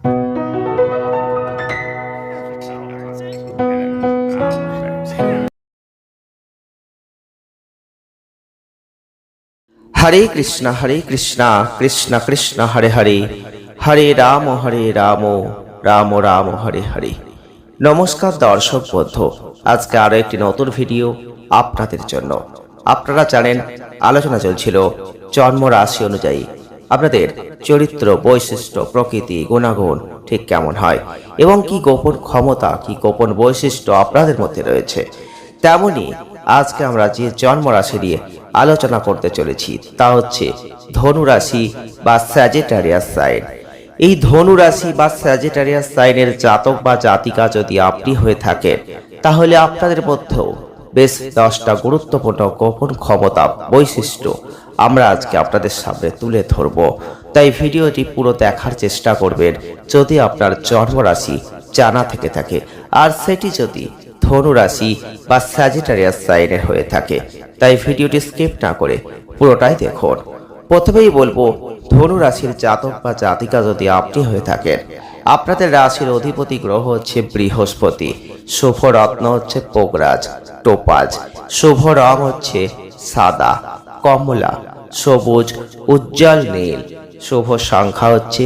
হরে কৃষ্ণ হরে কৃষ্ণ কৃষ্ণ কৃষ্ণ হরে হরে হরে রাম হরে রাম রাম রাম হরে হরে নমস্কার দর্শক বন্ধু, আজকে আরও একটি নতুন ভিডিও আপনাদের জন্য। আপনারা জানেন, আলোচনা চলছিল জন্ম রাশি অনুযায়ী। আপনাদের চরিত্র, বৈশিষ্ট্য, প্রকৃতি, গুণাগুণ ঠিক কেমন হয়? এবং কি গোপন ক্ষমতা, কি গোপন বৈশিষ্ট্য আপনাদের মধ্যে রয়েছে? তেমনি আজকে আমরা যে জন্মরাশি নিয়ে আলোচনা করতে চলেছি, তা হচ্ছে ধনুরাশি বা স্যাজেটারিয়াস সাইন এই ধনুরাশি বা স্যাজেটারিয়াস সাইনের জাতক বা জাতিকা যদি আপনি হয়ে থাকেন, তাহলে আপনাদের মধ্যেও বেশ দশটা গুরুত্বপূর্ণ গোপন ক্ষমতা, বৈশিষ্ট্য আমরা আজকে আপনাদের সামনে তুলে ধরব। তাই ভিডিওটি পুরো দেখার চেষ্টা করবেন যদি আপনার জন্মরাশি জানা থেকে থাকে, আর সেটি যদি ধনুরাশি বা স্যাজিটারিয়াস সাইনের হয়ে থাকে, তাই ভিডিওটি স্কিপ না করে পুরোটাই দেখুন। প্রথমেই বলব ধনু রাশির জাতক বা জাতিকা যদি আপনি হয়ে থাকেন, আপনাদের রাশির অধিপতি গ্রহ হচ্ছে বৃহস্পতি, শুভ রত্ন হচ্ছে পোগরাজ, টোপাজ, শুভ রং হচ্ছে সাদা কমলা, সবুজ, উজ্জ্বল নীল। শুভ সংখ্যা হচ্ছে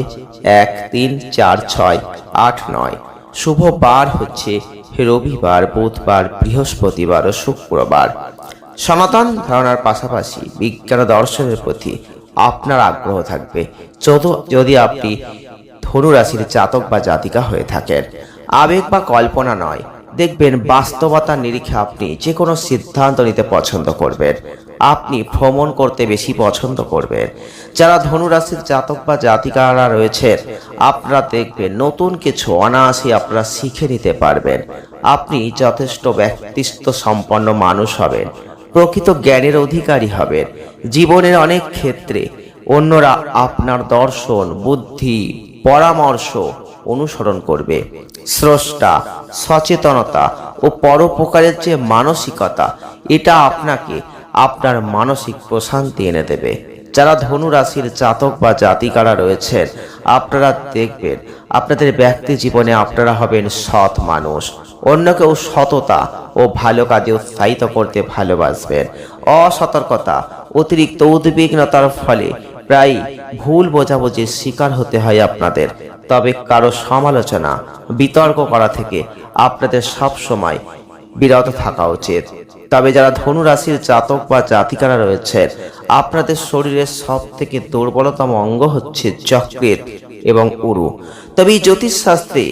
এক, তিন, চার, ছয়, আট, নয়। শুভ বার হচ্ছে রবিবার, বুধবার, বৃহস্পতিবার ও শুক্রবার। সনাতন ধারণার পাশাপাশি বিজ্ঞান দর্শনের প্রতি আপনার আগ্রহ থাকবে। যদি আপনি ধনুরাশির জাতক বা জাতিকা হয়ে থাকেন, আবেগ বা কল্পনা নয় দেখবেন বাস্তবতার নিরিখে আপনি যে কোনো সিদ্ধান্ত নিতে পছন্দ করবেন। আপনি ভ্রমণ করতে বেশি পছন্দ করবেন। যারা ধনুরাশির জাতক বা জাতিকারা রয়েছেন আপনারা দেখবেন নতুন কিছু অনায়াসে আপনারা শিখে নিতে পারবেন। আপনি যথেষ্ট ব্যক্তিত্ব সম্পন্ন মানুষ হবেন, প্রকৃত জ্ঞানের অধিকারী হবেন, জীবনের অনেক ক্ষেত্রে অন্যরা আপনার দর্শন, বুদ্ধি, পরামর্শ অনুসরণ করবে। স্রষ্টা, সচেতনতা ও পরোপকারের যে মানসিকতা, এটা আপনাকে আপনার মানসিক প্রশান্তি এনে দেবে। যারা ধনু রাশির জাতক বা জাতিকারা রয়েছেন, আপনারা দেখবেন আপনাদের ব্যক্তি জীবনে আপনারা হবেন সৎ মানুষ। অন্যকেও সততা ও ভালো কাজে উৎসাহিত করতে ভালোবাসবেন। অসতর্কতা, অতিরিক্ত উদ্বিগ্নতার ফলে প্রায় ভুল বোঝাবুঝির শিকার হতে হয় আপনাদের। তবে কারও সমালোচনা, বিতর্ক করা থেকে আপনাদের সব সময় বিরত থাকা উচিত। তবে যারা ধনু রাশির জাতক বা জাতিকারা রয়েছেন, আপনাদের শরীরের সব থেকে দুর্বলতম অঙ্গ হচ্ছে যকৃত এবং উরু। তবে এই জ্যোতিষশাস্ত্রে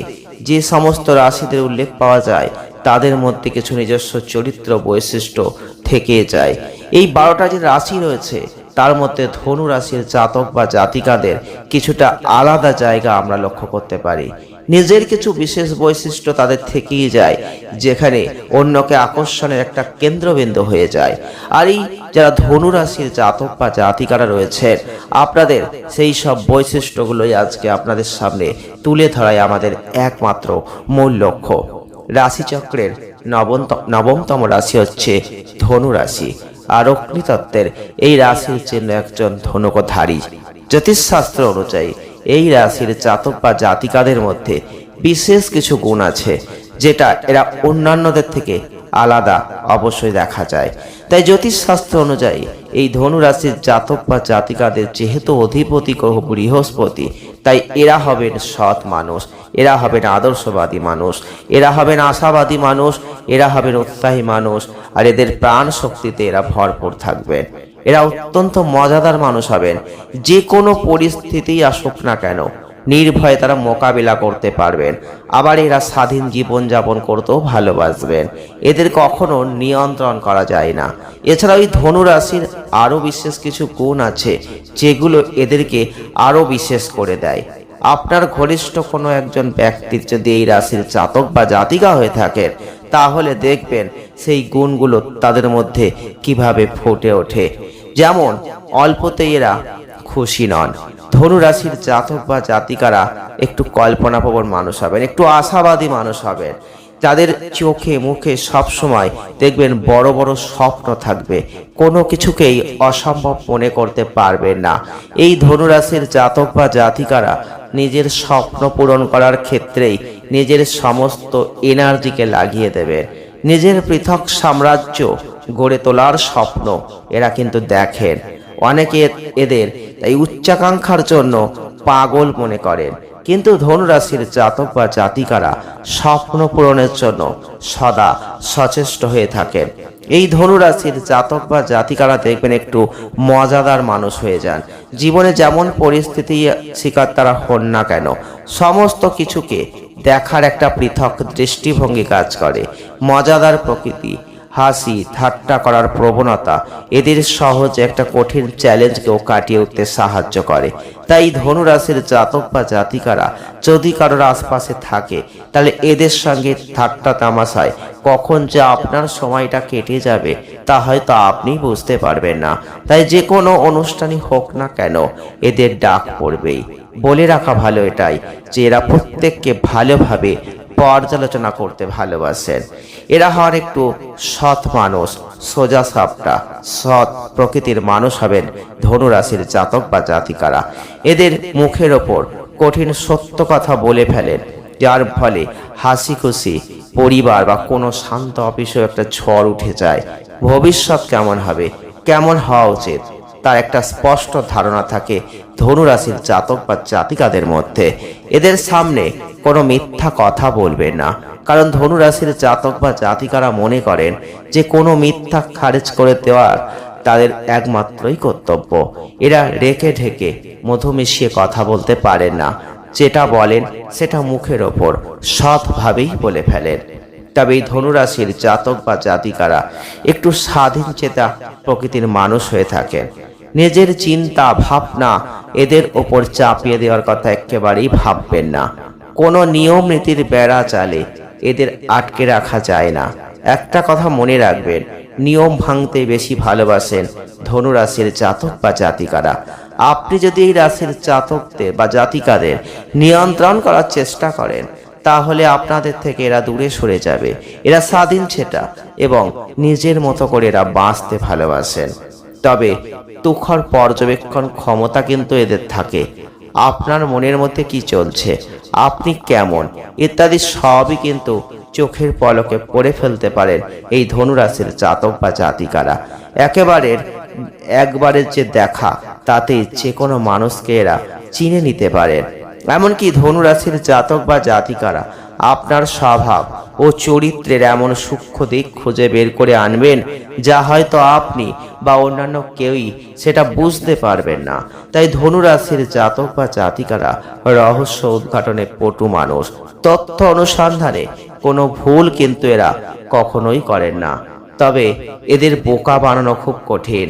যে সমস্ত রাশিদের উল্লেখ পাওয়া যায়, তাদের মধ্যে কিছু নিজস্ব চরিত্র বৈশিষ্ট্য থেকে যায়। এই বারোটা যে রাশি রয়েছে তার মধ্যে ধনু রাশির জাতক বা জাতিকাদের কিছুটা আলাদা জায়গা আমরা লক্ষ্য করতে পারি। নিজের কিছু বিশেষ বৈশিষ্ট্য তাদের থেকেই যায়, যেখানে অন্যকে আকর্ষণের একটা কেন্দ্রবিন্দু হয়ে যায়। আর এই যারা ধনু রাশির জাতক বা জাতিকারা রয়েছেন, আপনাদের সেই সব বৈশিষ্ট্যগুলোই আজকে আপনাদের সামনে তুলে ধরাই আমাদের একমাত্র মূল লক্ষ্য। রাশিচক্রের নবমতম নবমতম রাশি হচ্ছে ধনু রাশি। আর অগ্নিতত্ত্বের এই রাশির চিহ্ন একজন ধনুকধারী জ্যোতিষশাস্ত্র অনুযায়ী, এই রাশির জাতক বা জাতিকাদের মধ্যে বিশেষ কিছু গুণ আছে, যেটা এরা অন্যান্যদের থেকে আলাদা অবশ্যই দেখা যায়। তাই জ্যোতিষশাস্ত্র অনুযায়ী, এই ধনু রাশির জাতক বা জাতিকাদের যেহেতু অধিপতি গ্রহ বৃহস্পতি তাই এরা হবেন সৎ মানুষ, এরা হবেন আদর্শবাদী মানুষ, এরা হবেন আশাবাদী মানুষ, এরা হবেন উৎসাহী মানুষ, আর এদের প্রাণ শক্তিতে এরা ভরপুর থাকবেন। এরা অত্যন্ত মজাদার মানুষ হবেন। যে কোনো পরিস্থিতি আসুক না কেন নির্ভয়ে তারা মোকাবিলা করতে পারবেন। আবার এরা স্বাধীন জীবন যাপন করতেও ভালোবাসবেন। এদের কখনো নিয়ন্ত্রণ করা যায় না। এছাড়া ওই ধনু রাশির আরও বিশেষ কিছু গুণ আছে, যেগুলো এদেরকে আরও বিশেষ করে দেয়। আপনার ঘনিষ্ঠ কোনো একজন ব্যক্তির যদি এই রাশির জাতক বা জাতিকা হয়ে থাকেন, তাহলে দেখবেন সেই গুণগুলো তাদের মধ্যে কীভাবে ফুটে ওঠে। যেমন, অল্পতেই এরা খুশি নন। ধনু রাশির জাতক বা জাতিকারা একটু কল্পনাপ্রবণ মানুষ হবেন, একটু আশাবাদী মানুষ হবেন। তাদের চোখে মুখে সব সময় দেখবেন বড় বড় স্বপ্ন থাকবে, কোনো কিছুকেই অসম্ভব মনে করতে পারবেন না। এই ধনুরাশির জাতক বা জাতিকারা নিজের স্বপ্ন পূরণ করার ক্ষেত্রেই নিজের সমস্ত এনার্জিকে লাগিয়ে দেবে। নিজের পৃথক সাম্রাজ্য গড়ে তোলার স্বপ্ন এরা কিন্তু দেখেন। অনেকে এদের এই উচ্চাকাঙ্ক্ষার জন্য পাগল মনে করেন। কিন্তু ধনুরাশির জাতক বা জাতিকারা স্বপ্ন পূরণের জন্য সদা সচেষ্ট হয়ে থাকেন। এই ধনুরাশির জাতক বা জাতিকারা দেখবেন একটু মজাদার মানুষ হয়ে যান। জীবনে যেমন পরিস্থিতি শিকার তারা হন না কেন, সমস্ত কিছুকে দেখার একটা পৃথক দৃষ্টিভঙ্গি কাজ করে। মজাদার প্রকৃতি হাসি, ঠাট্টা করার প্রবণতা এদের সহজ একটা কঠিন চ্যালেঞ্জকেও কাটিয়ে উঠতে সাহায্য করে। তাই ধনুরাশির জাতক বা জাতিকারা যদি কারোর আশপাশে থাকে, তাহলে এদের সঙ্গে ঠাট্টা তামাশায় কখন যে আপনার সময়টা কেটে যাবে তা হয়তো আপনি বুঝতে পারবেন না। তাই যে কোনো অনুষ্ঠানই হোক না কেন, এদের ডাক পড়বেই। বলে রাখা ভালো এটাই যে এরা প্রত্যেককে ভালোভাবে পর্যালোচনা করতে ভালোবাসেন। এরা হওয়ার একটু সৎ মানুষ, সোজা সাপটা, সৎ প্রকৃতির মানুষ হবেন ধনুরাশির জাতক বা জাতিকারা। এদের মুখের ওপর কঠিন সত্য কথা বলে ফেলেন, যার ফলে হাসি খুশি পরিবার বা কোনো শান্ত অফিসেও একটা ঝড় উঠে যায়। ভবিষ্যৎ কেমন হবে? কেমন হওয়া উচিত? তার একটা স্পষ্ট ধারণা থাকে ধনুরাশির জাতক বা জাতিকাদের মধ্যে। এদের সামনে কোনো মিথ্যা কথা বলবে না। কারণ ধনুরাশির জাতক বা জাতিকারা মনে করেন যে কোনো মিথ্যা খারিজ করে দেওয়ার তাদের একমাত্রই কর্তব্য। এরা রেখে ঢেকে মধু মিশিয়ে কথা বলতে পারেন না। যেটা বলেন সেটা মুখের ওপর সৎভাবেই বলে ফেলেন। তবে এই ধনুরাশির জাতক বা জাতিকারা একটু স্বাধীন চেতা প্রকৃতির মানুষ হয়ে থাকেন। নিজের চিন্তা, ভাবনা এদের ওপর চাপিয়ে দেওয়ার কথা একেবারেই ভাববেন না। কোনো নিয়ম নীতির বেড়া চালে এদের আটকে রাখা যায় না। একটা কথা মনে রাখবেন, নিয়ম ভাঙতে বেশি ভালোবাসেন ধনুরাশির জাতক বা জাতিকারা। আপনি যদি এই রাশির জাতকদের বা জাতিকাদের নিয়ন্ত্রণ করার চেষ্টা করেন, তাহলে আপনাদের থেকে এরা দূরে সরে যাবে। এরা স্বাধীন ছেটা এবং নিজের মতো করে এরা বাঁচতে ভালোবাসেন। তবে তুখর পর্যবেক্ষণ ক্ষমতা কিন্তু এদের থাকে। আপনার মনের মধ্যে কি চলছে? আপনি কেমন? ইত্যাদি সবই কিন্তু চোখের পলকে পড়ে ফেলতে পারেন এই ধনুরাশির জাতক বা জাতিকারা। একেবারে একবারের যে দেখা তাতেই যে কোনো মানুষকে এরা চিনে নিতে পারেন। এমনকি ধনুরাশির জাতক বা জাতিকারা আপনার স্বভাব ও চরিত্রের এমন সূক্ষ্ম দিক খুঁজে বের করে আনবেন, যা হয়তো আপনি বা অন্যান্য কেউই সেটা বুঝতে পারবেন না। তাই ধনুরাশির জাতক বা জাতিকারা রহস্য উদ্ঘাটনে পটু মানুষ। তথ্য অনুসন্ধানে কোনো ভুল কিন্তু এরা কখনোই করেন না। তবে এদের বোকা বানানো খুব কঠিন।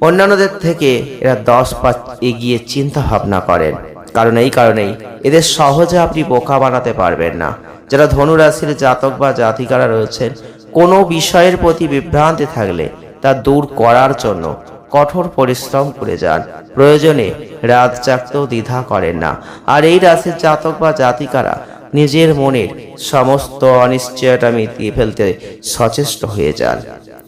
অন্যান্যদের থেকে এরা দশ পা এগিয়ে চিন্তা ভাবনা করেন। কারণ এই কারণেই এদের সহজে আপনি বোকা বানাতে পারবেন না। যারা ধনুরাশির জাতক বা জাতিকারা রয়েছেন, কোনো বিষয়ের প্রতি বিভ্রান্তি থাকলে তা দূর করার জন্য কঠোর পরিশ্রম করে যান। প্রয়োজনে রাত জাগতেও দ্বিধা করেন না। আর এই রাশির জাতক বা জাতিকারা নিজের মনের সমস্ত অনিশ্চয়তা মিটিয়ে ফেলতে সচেষ্ট হয়ে যান।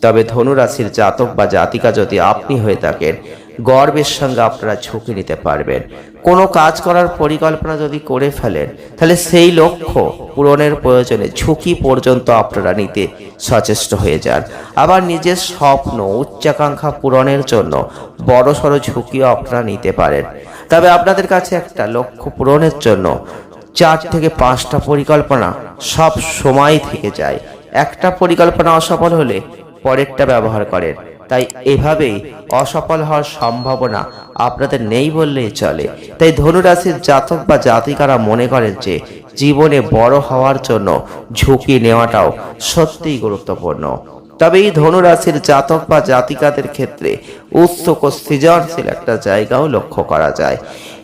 তবে ধনুরাশির জাতক বা জাতিকা যদি আপনি হয়ে থাকেন গর্বের সঙ্গে আপনারা ঝুঁকি নিতে পারবেন। কোনো কাজ করার পরিকল্পনা যদি করে ফেলেন, তাহলে সেই লক্ষ্য পূরণের প্রয়োজনে ঝুঁকি পর্যন্ত আপনারা নিতে সচেষ্ট হয়ে যান। আবার নিজের স্বপ্ন, উচ্চাকাঙ্ক্ষা পূরণের জন্য বড় সড়ো ঝুঁকিও আপনারা নিতে পারেন। তবে আপনাদের কাছে একটা লক্ষ্য পূরণের জন্য চার থেকে পাঁচটা পরিকল্পনা সব সময় থেকে যায়। একটা পরিকল্পনা অসফল হলে পরেরটা ব্যবহার করেন। তাই এভাবেই অসফল হওয়ার সম্ভাবনা আপনাদের নেই বললেই চলে। তাই ধনুরাশির জাতক বা জাতিকারা মনে করেন যে জীবনে বড় হওয়ার জন্য ঝুঁকি নেওয়াটাও সত্যিই গুরুত্বপূর্ণ। তবে এই ধনুরাশির জাতক বা জাতিকাদের ক্ষেত্রে উৎসুক ও সৃজনশীল একটা জায়গাও লক্ষ্য করা যায়।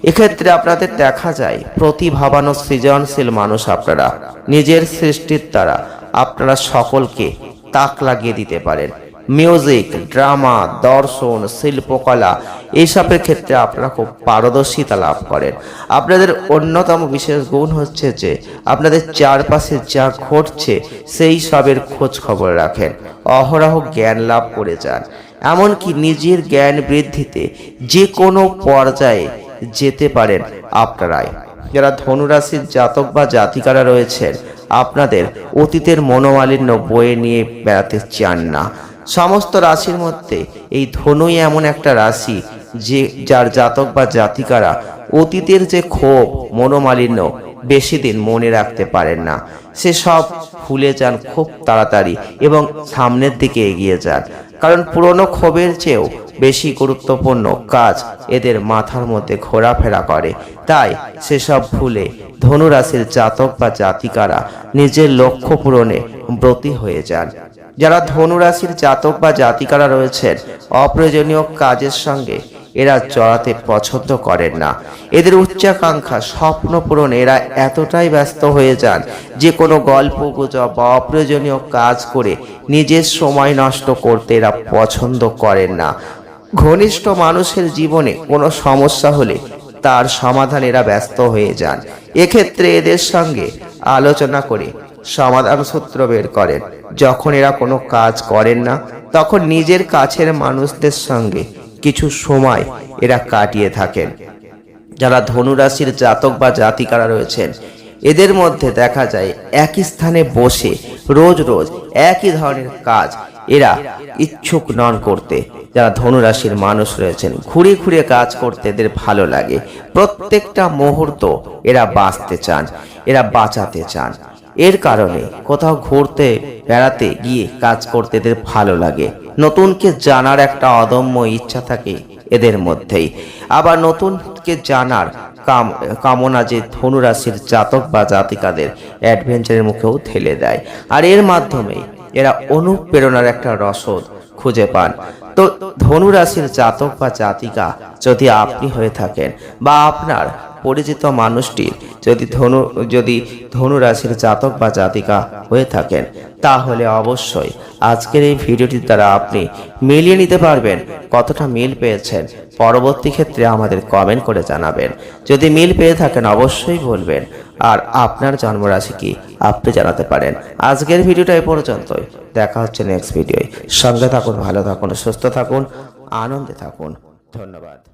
এক্ষেত্রে আপনাদের দেখা যায় প্রতিভাবান সৃজনশীল মানুষ আপনারা, নিজের সৃষ্টির দ্বারা আপনারা সকলকে তাক লাগিয়ে দিতে পারেন। মিউজিক ড্রামা দর্শন, শিল্পকলা এইসবের ক্ষেত্রে আপনারা খুব পারদর্শিতা লাভ করেন। আপনাদের অন্যতম বিশেষ গুণ হচ্ছে যে, আপনাদের চারপাশে যা ঘটছে, সেই সবের খোঁজ খবর রাখেন। অহরহ জ্ঞান লাভ করে যান। এমনকি নিজের জ্ঞান বৃদ্ধিতে যে কোনো পর্যায়ে যেতে পারেন আপনারাই। যারা ধনুরাশির জাতক বা জাতিকারা রয়েছেন আপনাদের অতীতের মনোমালিন্য বয়ে নিয়ে বেড়াতে চান না। সমস্ত রাশির মধ্যে এই ধনুই এমন একটা রাশি যে, যার জাতক বা জাতিকারা অতীতের যে ক্ষোভ, মনোমালিন্য বেশি দিন মনে রাখতে পারেন না। সে সব ভুলে যান খুব তাড়াতাড়ি এবং সামনের দিকে এগিয়ে যান। কারণ পুরনো ক্ষোভের চেয়েও বেশি গুরুত্বপূর্ণ কাজ এদের মাথার মধ্যে ঘোরাফেরা করে। তাই সেসব ভুলে ধনুরাশির জাতক বা জাতিকারা নিজের লক্ষ্য পূরণে ব্রতী হয়ে যান। যারা ধনুরাশির জাতক বা জাতিকারা রয়েছেন, অপ্রয়োজনীয় কাজের সঙ্গে এরা জড়াতে পছন্দ করেন না। এদের উচ্চাকাঙ্ক্ষা স্বপ্ন পূরণে এরা এতটাই ব্যস্ত হয়ে যান যে কোনো গল্প গুজব বা অপ্রয়োজনীয় কাজ করে নিজের সময় নষ্ট করতে এরা পছন্দ করেন না। ঘনিষ্ঠ মানুষের জীবনে কোনো সমস্যা হলে তার সমাধান এরা ব্যস্ত হয়ে যান। এক্ষেত্রে এদের সঙ্গে আলোচনা করে সমাধান সূত্র বের করেন। যখন এরা কোনো কাজ করেন না, তখন নিজের কাছের মানুষদের সঙ্গে কিছু সময় এরা কাটিয়ে থাকেন। যারা ধনুরাশির জাতক বা জাতিকারা রয়েছেন, এদের মধ্যে দেখা যায় একই স্থানে বসে রোজ রোজ একই ধরনের কাজ এরা ইচ্ছুক নন করতে, যারা ধনুরাশির মানুষ রয়েছেন। ঘুরে ঘুরে কাজ করতে এদের ভালো লাগে। প্রত্যেকটা মুহূর্ত এরা বাঁচতে চান, এরা বাঁচাতে চান। এর কারণে কোথাও ঘুরতে, বেড়াতে গিয়ে কাজ করতে এদের ভালো লাগে। নতুনকে জানার একটা অদম্য ইচ্ছা থাকে এদের মধ্যেই। আবার নতুনকে জানার কাম, কামনা যে ধনুরাশির জাতক বা জাতিকাদের অ্যাডভেঞ্চারের মুখেও ঠেলে দেয়। আর এর মাধ্যমে এরা অনুপ্রেরণার একটা রসদ খুঁজে পান। তো ধনুরাশির জাতক বা জাতিকা, যদি আপনি হয়ে থাকেন বা আপনার পরিচিত মানুষটির যদি ধনু যদি ধনু রাশির জাতক বা জাতিকা হয়ে থাকেন, তাহলে অবশ্যই আজকের এই ভিডিওটির দ্বারা আপনি মিলিয়ে নিতে পারবেন কতটা মিল পেয়েছেন। পরবর্তী ক্ষেত্রে আমাদের কমেন্ট করে জানাবেন। যদি মিল পেয়ে থাকেন, অবশ্যই বলবেন। আর আপনার জন্মরাশি কি আপনি জানাতে পারেন। আজকের ভিডিওটা এই পর্যন্তই। দেখা হচ্ছে নেক্সট ভিডিওয় সঙ্গে থাকুন, ভালো থাকুন, সুস্থ থাকুন, আনন্দে থাকুন। ধন্যবাদ।